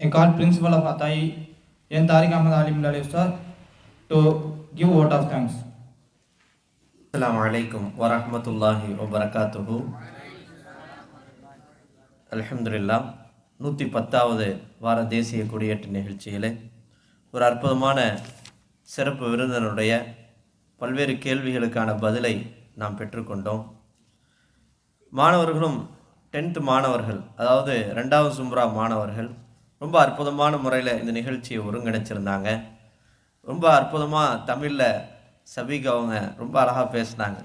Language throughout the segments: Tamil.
N call principal of Atai, N. Tariq Ahmad Alim Lali Ustad, to give vote of thanks. அஸ்ஸலாமு அலைக்கும் வரஹ்மத்துல்லாஹி வபரகாத்துஹு நூற்றி பத்தாவது வார தேசிய கொடியேற்ற நிகழ்ச்சியில் ஒரு அற்புதமான சிறப்பு விருந்தினருடைய பல்வேறு கேள்விகளுக்கான பதிலை நாம் பெற்றுக்கொண்டோம் மாணவர்களும் டென்த்து மாணவர்கள் அதாவது ரெண்டாவது சும்ரா மாணவர்கள் ரொம்ப அற்புதமான முறையில் இந்த நிகழ்ச்சியை ஒருங்கிணைச்சிருந்தாங்க. ரொம்ப அற்புதமாக தமிழில் சபிக் அவங்க ரொம்ப அழகாக பேசினாங்க.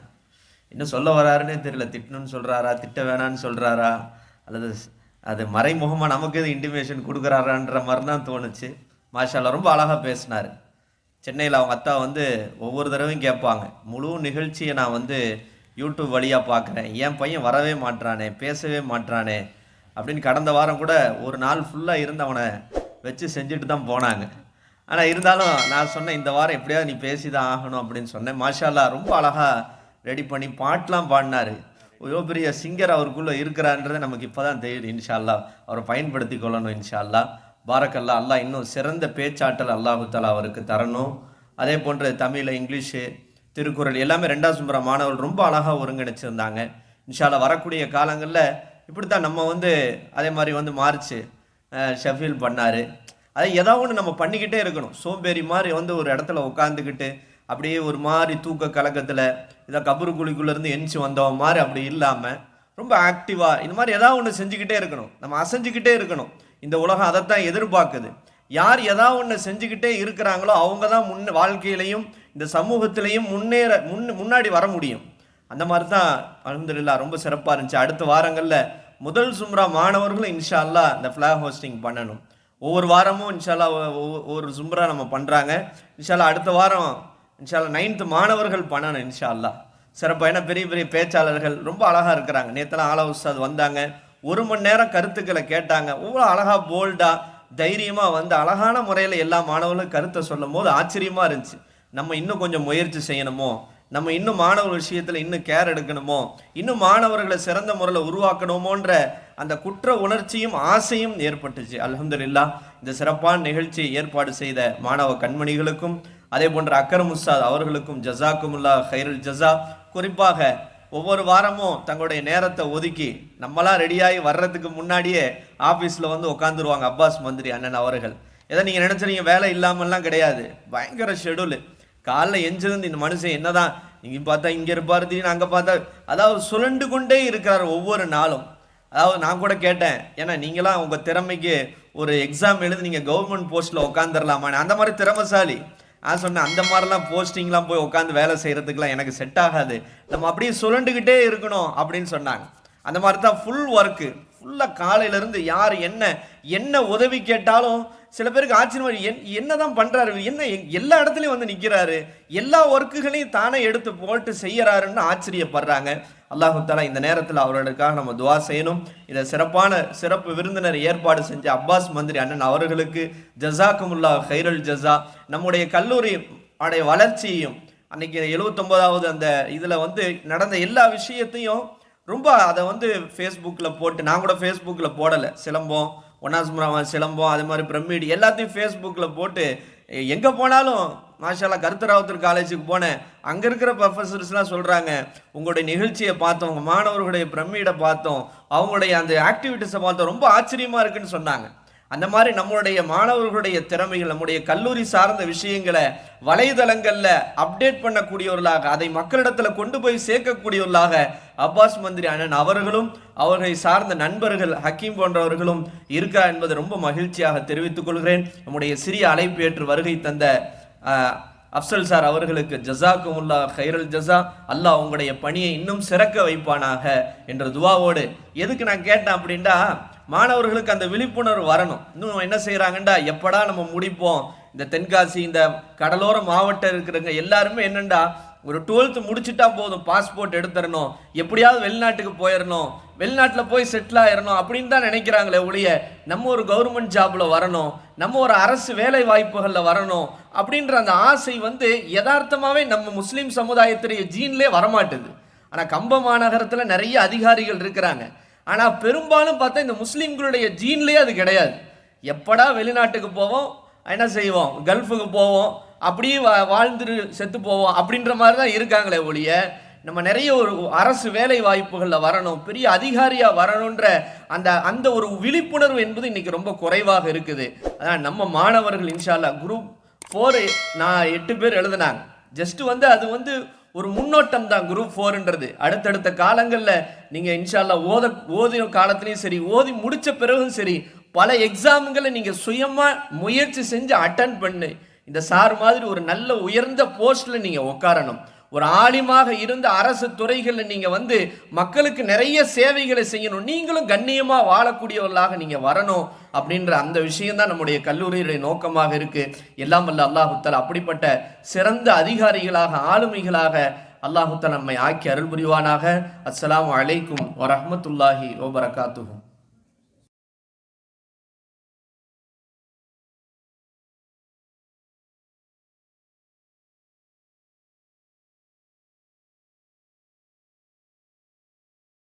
இன்னும் சொல்ல வராருன்னே தெரியல. திட்டணும்னு சொல்கிறாரா திட்ட வேணான்னு சொல்கிறாரா அல்லது அது மறைமுகமாக நமக்கு எது இன்டிமேஷன் கொடுக்குறாரான்ற மாதிரி தான் தோணுச்சு. மாஷால்லா ரொம்ப அழகாக பேசினார். சென்னையில் அவங்க அத்தா வந்து ஒவ்வொரு தடவையும் கேட்பாங்க. முழு நிகழ்ச்சியை நான் வந்து யூடியூப் வழியாக பார்க்குறேன் என் பையன் வரவே மாட்றானே பேசவே மாட்றானே அப்படின்னு கடந்த வாரம் கூட ஒரு நாள் ஃபுல்லாக இருந்து அவனை வச்சு செஞ்சுட்டு தான் போனாங்க. ஆனால் இருந்தாலும் நான் சொன்னேன் இந்த வாரம் எப்படியாவது நீ பேசி தான் ஆகணும் அப்படின்னு சொன்னேன். மாஷாலா ரொம்ப அழகாக ரெடி பண்ணி பாட்டெலாம் பாடினாரு. எவ்வளோ பெரிய சிங்கர் அவருக்குள்ளே இருக்கிறான்றது நமக்கு இப்போ தான் தெரியுது இன்ஷால்லா அவரை பயன்படுத்தி கொள்ளணும் இன்ஷா பாரக்கல்லா அல்லாஹ் இன்னும் சிறந்த பேச்சாற்றல் அல்லாஹுத்தாலா அவருக்கு தரணும். அதே போன்று தமிழ் இங்கிலீஷு திருக்குறள் எல்லாமே ரெண்டாவது சும்பர மாணவர்கள் ரொம்ப அழகாக ஒருங்கிணைச்சிருந்தாங்க. இன்ஷால்லா வரக்கூடிய காலங்களில் இப்படி தான் நம்ம வந்து அதே மாதிரி வந்து மார்ச் ஷஃபீல் பண்ணார். அதை ஏதோ ஒன்று நம்ம பண்ணிக்கிட்டே இருக்கணும். சோம்பேறி மாதிரி வந்து ஒரு இடத்துல உட்காந்துக்கிட்டு அப்படியே ஒரு மாதிரி தூக்க கலக்கத்தில் இதை கபரு குழிக்குள்ளேருந்து எந்திச்சு வந்தவன் மாதிரி அப்படி இல்லாமல் ரொம்ப ஆக்டிவாக இந்த மாதிரி ஏதாவது ஒன்று செஞ்சுக்கிட்டே இருக்கணும். நம்ம அசைஞ்சுக்கிட்டே இருக்கணும். இந்த உலகம் அதைத்தான் எதிர்பார்க்குது. யார் ஏதாவது ஒன்று செஞ்சுக்கிட்டே இருக்கிறாங்களோ அவங்க தான் முன் வாழ்க்கையிலையும் இந்த சமூகத்திலையும் முன்னேற முன் முன்னாடி வர முடியும். அந்த மாதிரி தான் அலமதுல்லா ரொம்ப சிறப்பாக இருந்துச்சு. அடுத்த வாரங்களில் முதல் சும்ரா மாணவர்களும் இன்ஷா இந்த ஃப்ளாக் ஹோஸ்டிங் பண்ணணும். ஒவ்வொரு வாரமும் இன்ஷால்லா ஒவ்வொரு சும்ரா நம்ம பண்ணுறாங்க இன்ஷால்லா அடுத்த வாரம் இன்ஷால்லா நைன்த்து மாணவர்கள் பண்ணணும் இன்ஷால்லா சிறப்பாக ஏன்னா பெரிய பெரிய பேச்சாளர்கள் ரொம்ப அழகாக இருக்கிறாங்க. நேற்றுலாம் ஆலா உஸ்தாத் வந்தாங்க. ஒரு மணி நேரம் கருத்துக்களை கேட்டாங்க. ஒவ்வொரு அழகாக போல்டாக தைரியமாக வந்து அழகான முறையில் எல்லா மாணவர்களும் கருத்தை சொல்லும் போது ஆச்சரியமாக இருந்துச்சு. நம்ம இன்னும் கொஞ்சம் முயற்சி செய்யணுமோ? நம்ம இன்னும் மாணவர் விஷயத்தில் இன்னும் கேர் எடுக்கணுமோ? இன்னும் மாணவர்களை சிறந்த முறையில் உருவாக்கணுமோன்ற அந்த குற்ற உணர்ச்சியும் ஆசையும் ஏற்பட்டுச்சு. அல்ஹம்துலில்லாஹ் இந்த சிறப்பான நிகழ்ச்சியை ஏற்பாடு செய்த மாணவ கண்மணிகளுக்கும் அதே போன்ற அக்கரம் உஸ்தாத் அவர்களுக்கும் ஜசாக்குமுல்லா ஹைருல் ஜஸா. குறிப்பாக ஒவ்வொரு வாரமும் தங்களுடைய நேரத்தை ஒதுக்கி நம்மளாம் ரெடியாகி வர்றதுக்கு முன்னாடியே ஆஃபீஸில் வந்து உட்காந்துருவாங்க அப்பாஸ் மந்திரி அண்ணன் அவர்கள். ஏதோ நீங்கள் நினச்சிருங்க வேலை இல்லாமல்லாம் கிடையாது. பயங்கர ஷெடியூலு காலைல எஞ்சிருந்து இந்த மனுஷன் என்னதான் இங்கே பார்த்தா இங்கே இருப்பார் திடீர்னு அங்கே பார்த்தா அதாவது சுழண்டு கொண்டே இருக்கிறார் ஒவ்வொரு நாளும். அதாவது நான் கூட கேட்டேன் ஏன்னா நீங்களாம் உங்கள் திறமைக்கு ஒரு எக்ஸாம் எழுதி நீங்கள் கவர்மெண்ட் போஸ்ட்டில் உட்காந்துடலாமா அந்த மாதிரி திறமைசாலி. நான் சொன்னேன் அந்த மாதிரிலாம் போஸ்டிங்லாம் போய் உட்காந்து வேலை செய்கிறதுக்குலாம் எனக்கு செட் ஆகாது. நம்ம அப்படியே சுழண்டுக்கிட்டே இருக்கணும் அப்படின்னு சொன்னாங்க. அந்த மாதிரி தான் ஃபுல் ஒர்க்கு ஃபுல்லாக காலையிலேருந்து யார் என்ன என்ன உதவி கேட்டாலும் சில பேருக்கு ஆச்சரியமா என் என்ன தான் பண்ணுறாரு என்ன எ- எல்லா இடத்துலையும் வந்து நிற்கிறாரு எல்லா ஒர்க்குகளையும் தானே எடுத்து போட்டு செய்கிறாருன்னு ஆச்சரியப்படுறாங்க. அல்லாஹு தாலா இந்த நேரத்தில் அவர்களுக்காக நம்ம துவா செய்யணும். இதை சிறப்பான சிறப்பு விருந்தினர் ஏற்பாடு செஞ்ச அப்பாஸ் மந்திரி அண்ணன் அவர்களுக்கு ஜசாக்குமுல்லா ஹைரல் ஜஸா. நம்முடைய கல்லூரி அடைய வளர்ச்சியையும் அன்னைக்கு எழுவத்தொம்போதாவது அந்த இதில் வந்து நடந்த எல்லா விஷயத்தையும் ரொம்ப அதை வந்து ஃபேஸ்புக்கில் போட்டு நான் கூட ஃபேஸ்புக்கில் போடலை சிலம்பம். ஒன்னாஸ்மராம சிலம்பம் அது மாதிரி பிரமிடு எல்லாத்தையும் ஃபேஸ்புக்கில் போட்டு எங்கே போனாலும் மாஷாலா கருத்தராவத்தூர் காலேஜுக்கு போனேன். அங்கே இருக்கிற ப்ரொஃபஸர்ஸ்லாம் சொல்கிறாங்க உங்களுடைய நிகழ்ச்சியை பார்த்தோம் உங்கள் மாணவர்களுடைய பிரமிடை பார்த்தோம் அவங்களுடைய அந்த ஆக்டிவிட்டீஸை பார்த்தோம் ரொம்ப ஆச்சரியமாக இருக்குன்னு சொன்னாங்க. அந்த மாதிரி நம்மளுடைய மாணவர்களுடைய திறமைகள் நம்முடைய கல்லூரி சார்ந்த விஷயங்களை வலைதளங்களில் அப்டேட் பண்ணக்கூடியவர்களாக அதை மக்களிடத்தில் கொண்டு போய் சேர்க்கக்கூடியவர்களாக அப்பாஸ் மந்திரி அண்ணன் அவர்களும் அவர்களை சார்ந்த நண்பர்கள் ஹக்கீம் போன்றவர்களும் இருக்கா என்பதை ரொம்ப மகிழ்ச்சியாக தெரிவித்துக் கொள்கிறேன். நம்முடைய சிறிய அழைப்பு ஏற்று வருகை தந்த அப்சல் சார் அவர்களுக்கு ஜசாக்குமுல்லா ஹைரல் ஜசா அல்லாஹ் உங்களுடைய பணியை இன்னும் சிறக்க வைப்பானாக என்ற துவாவோடு. எதுக்கு நான் கேட்டேன் அப்படின்டா மாணவர்களுக்கு அந்த விழிப்புணர்வு வரணும். இன்னும் என்ன செய்கிறாங்கண்டா எப்படா நம்ம முடிப்போம்? இந்த தென்காசி இந்த கடலோர மாவட்டம் இருக்கிறவங்க எல்லாருமே என்னண்டா ஒரு டுவெல்த்து முடிச்சுட்டா போதும் பாஸ்போர்ட் எடுத்துடணும் எப்படியாவது வெளிநாட்டுக்கு போயிடணும் வெளிநாட்டில் போய் செட்டில் ஆயிடணும் அப்படின்னு தான் நினைக்கிறாங்களே ஒழிய நம்ம ஒரு கவர்மெண்ட் ஜாப்பில் வரணும் நம்ம ஒரு அரசு வேலை வாய்ப்புகளில் வரணும் அப்படின்ற அந்த ஆசை வந்து யதார்த்தமாகவே நம்ம முஸ்லீம் சமுதாயத்துடைய ஜீன்லேயே வரமாட்டுது ஆனால் கம்ப மாநகரத்தில் நிறைய அதிகாரிகள் இருக்கிறாங்க. ஆனால் பெரும்பாலும் பார்த்தா இந்த முஸ்லீம்களுடைய ஜீன்லேயே அது கிடையாது. எப்படா வெளிநாட்டுக்கு போவோம் என்ன செய்வோம் கல்ஃபுக்கு போவோம் அப்படியே வா வாழ்ந்துட்டு செத்து போவோம் அப்படின்ற மாதிரி தான் இருக்காங்களே ஒழிய நம்ம நிறைய ஒரு அரசு வேலை வாய்ப்புகளில் வரணும் பெரிய அதிகாரியாக வரணுன்ற அந்த அந்த ஒரு விழிப்புணர்வு என்பது இன்றைக்கி ரொம்ப குறைவாக இருக்குது. அதான் நம்ம மாணவர்கள் இன்ஷால்லா குரூப் ஃபோர் நான் எட்டு பேர் எழுதினாங்க. ஜஸ்ட் வந்து அது வந்து ஒரு முன்னோட்டம் தான் குரூப் ஃபோருன்றது அடுத்தடுத்த காலங்களில் நீங்கள் இன்ஷால்லா ஓத ஓதின காலத்துலேயும் சரி ஓதி முடித்த பிறகும் சரி பல எக்ஸாம்களை நீங்கள் சுயமாக முயற்சி செஞ்சு அட்டன் பண்ணு. இந்த சார் மாதிரி ஒரு நல்ல உயர்ந்த போஸ்ட்டில் நீங்கள் உட்காரணும் ஒரு ஆலிமாக இருந்த அரசு துறைகளில் நீங்கள் வந்து மக்களுக்கு நிறைய சேவைகளை செய்யணும். நீங்களும் கண்ணியமாக வாழக்கூடியவர்களாக நீங்கள் வரணும் அப்படின்ற அந்த விஷயம்தான் நம்முடைய கல்லூரியுடைய நோக்கமாக இருக்குது எல்லாம் வல்ல அல்லாஹுத்தால் அப்படிப்பட்ட சிறந்த அதிகாரிகளாக ஆளுமைகளாக அல்லாஹுத்தால் நம்மை ஆக்கி அருள் புரிவானாக அஸ்லாம் அலைக்கும் வரமத்துல்லாஹி ஓபரகாத்துகும்